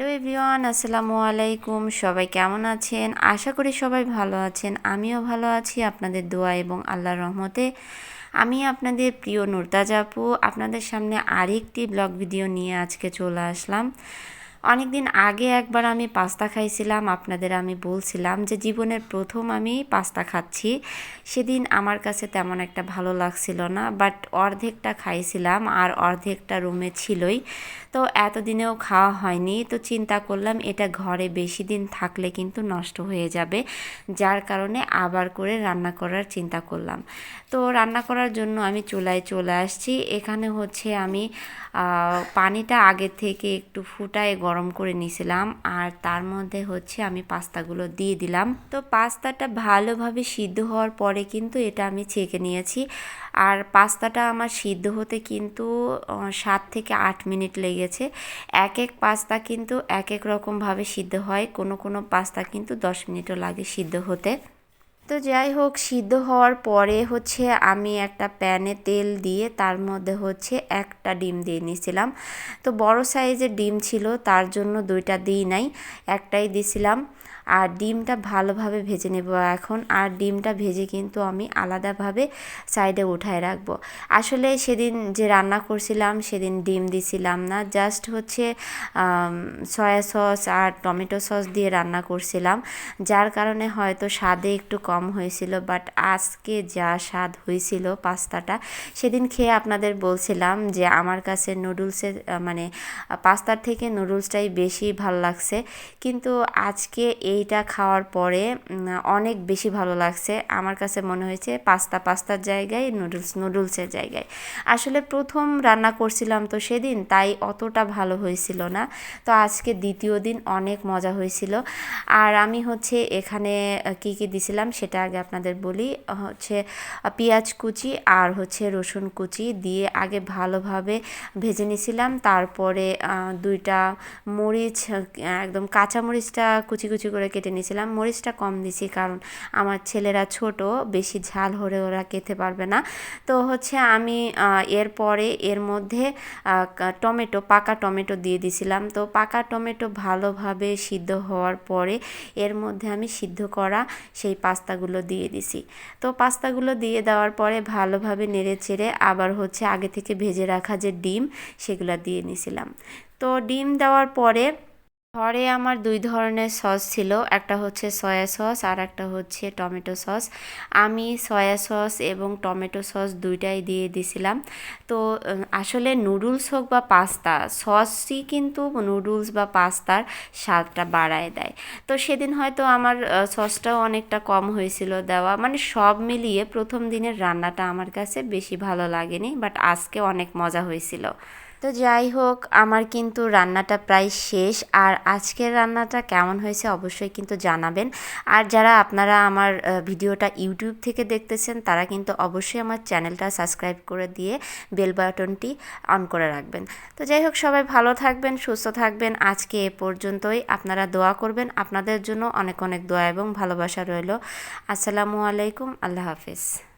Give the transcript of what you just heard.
Hello everyone, আসসালামু আলাইকুম। সবাই কেমন আছেন? আশা করি সবাই ভালো আছেন। আমিও ভালো আছি আপনাদের দোয়া এবং আল্লাহর রহমতে। আমি আপনাদের প্রিয় নুরতাজ আপু। আপনাদের সামনে আরেকটি ব্লগ ভিডিও নিয়ে আজকে চলে আসলাম। অনেক দিন আগে একবার আমি পাস্তা খাইছিলাম, আপনাদের আমি বলছিলাম যে জীবনের প্রথম আমি পাস্তা খাচ্ছি। সেদিন আমার কাছে তেমন একটা ভালো লাগছিল না বাট অর্ধেকটা খাইছিলাম আর অর্ধেকটা রুমে ছিলই। তো এতদিনেও খাওয়া হয়নি, তো চিন্তা করলাম এটা ঘরে বেশি দিন থাকলে কিন্তু নষ্ট হয়ে যাবে, যার কারণে আবার করে রান্না করার চিন্তা করলাম। তো রান্না করার জন্য আমি চুলায় চলে আসছি, এখানে হচ্ছে আমি পানিটা আগে থেকে একটু ফুটায় গরম করে নিয়েছিলাম আর তার মধ্যে হচ্ছে আমি পাস্তাগুলো দিয়ে দিলাম। তো পাস্তাটা ভালোভাবে সিদ্ধ হওয়ার পরে কিন্তু এটা আমি ছেঁকে নিয়েছি। আর পাস্তাটা আমার সিদ্ধ হতে কিন্তু সাত থেকে আট মিনিট লেগেছে। এক এক পাস্তা কিন্তু এক এক রকমভাবে সিদ্ধ হয়। কোনো কোনো পাস্তা কিন্তু দশ মিনিটও লাগে সিদ্ধ হতে। তো যাই হোক, সিদ্ধ হওয়ার পরে হচ্ছে আমি একটা প্যানে তেল দিয়ে তার মধ্যে হচ্ছে একটা ডিম দিয়ে নিয়েছিলাম। তো বড় সাইজের ডিম ছিল, তার জন্য দুইটা দিই নাই, একটাই দিছিলাম। আর ডিমটা ভালোভাবে ভেজে নেব। এখন আর ডিমটা ভেজে কিন্তু আমি আলাদাভাবে সাইডে উঠায় রাখব। আসলে সেদিন যে রান্না করছিলাম, সেদিন ডিম দিছিলাম না। জাস্ট হচ্ছে সয়া সস আর টমেটো সস দিয়ে রান্না করছিলাম। যার কারণে হয়তো স্বাদে একটু কম হয়েছিল বাট আজকে যা স্বাদ হয়েছিল পাস্তাটা, সেদিন খেয়ে আপনাদের বলছিলাম যে আমার কাছে নুডলসের মানে পাস্তার থেকে নুডলসটাই বেশি ভালো লাগছে। কিন্তু আজকে এই এইটা খাওয়ার পরে অনেক বেশি ভালো লাগছে। আমার কাছে মনে হয়েছে পাস্তা, পাস্তার জায়গায়, নুডলস, নুডলসের জায়গায়। আসলে প্রথম রান্না করছিলাম তো সেদিন, তাই অতটা ভালো হয়েছিল না। তো আজকে দ্বিতীয় দিন অনেক মজা হয়েছিল। আর আমি হচ্ছে এখানে কি কি দিছিলাম সেটা আগে আপনাদের বলি। হচ্ছে পেঁয়াজ কুচি আর হচ্ছে রসুন কুচি দিয়ে আগে ভালোভাবে ভেজে নিয়েছিলাম তারপরে দুইটা মরিচ, একদম কাঁচা মরিচটা কুচি কুচি করে কেটে নিয়েছিলাম, মরিচটা কম দিছি কারণ আমার ছেলেরা ছোট, বেশি ঝাল হলে ওরা খেতে পারবে না। তো হচ্ছে আমি এরপরে এর মধ্যে টমেটো, পাকা টমেটো দিয়ে দিছিলাম। তো পাকা টমেটো ভালোভাবে সিদ্ধ হওয়ার পরে এর মধ্যে আমি সিদ্ধ করা সেই পাস্তাগুলো দিয়ে দিছি। তো পাস্তাগুলো দিয়ে দেওয়ার পরে ভালোভাবে নেড়ে চেড়ে আবার হচ্ছে আগে থেকে ভেজে রাখা যে ডিম, সেগুলো দিয়ে নিছিলাম। তো ডিম দেওয়ার পরে ঘরে আমার দুই ধরনের সস ছিল। একটা হচ্ছে সয়া সস আর একটা হচ্ছে টমেটো সস। আমি সয়া সস এবং টমেটো সস দুইটাই দিয়ে দিছিলাম। তো আসলে নুডলস হোক বা পাস্তা, সসই কিন্তু নুডলস বা পাস্তার স্বাদটা বাড়ায় দেয়। তো সেদিন হয়তো আমার সসটাও অনেকটা কম হয়েছিল দেওয়া। মানে সব মিলিয়ে প্রথম দিনের রান্নাটা আমার কাছে বেশি ভালো লাগেনি, বাট আজকে অনেক মজা হয়েছিল। তো যাই হোক, আমার কিন্তু রান্নাটা প্রায় শেষ। আর আজকের রান্নাটা কেমন হয়েছে অবশ্যই কিন্তু জানাবেন। আর যারা আপনারা আমার ভিডিওটা ইউটিউব থেকে দেখতেছেন, তারা কিন্তু অবশ্যই আমার চ্যানেলটা সাবস্ক্রাইব করে দিয়ে বেল বাটনটি অন করে রাখবেন। তো যাই হোক, সবাই ভালো থাকবেন, সুস্থ থাকবেন। আজকে এ পর্যন্তই। আপনারা দোয়া করবেন। আপনাদের জন্য অনেক অনেক দোয়া এবং ভালোবাসা রইল। আসসালামু আলাইকুম। আল্লাহ হাফিজ।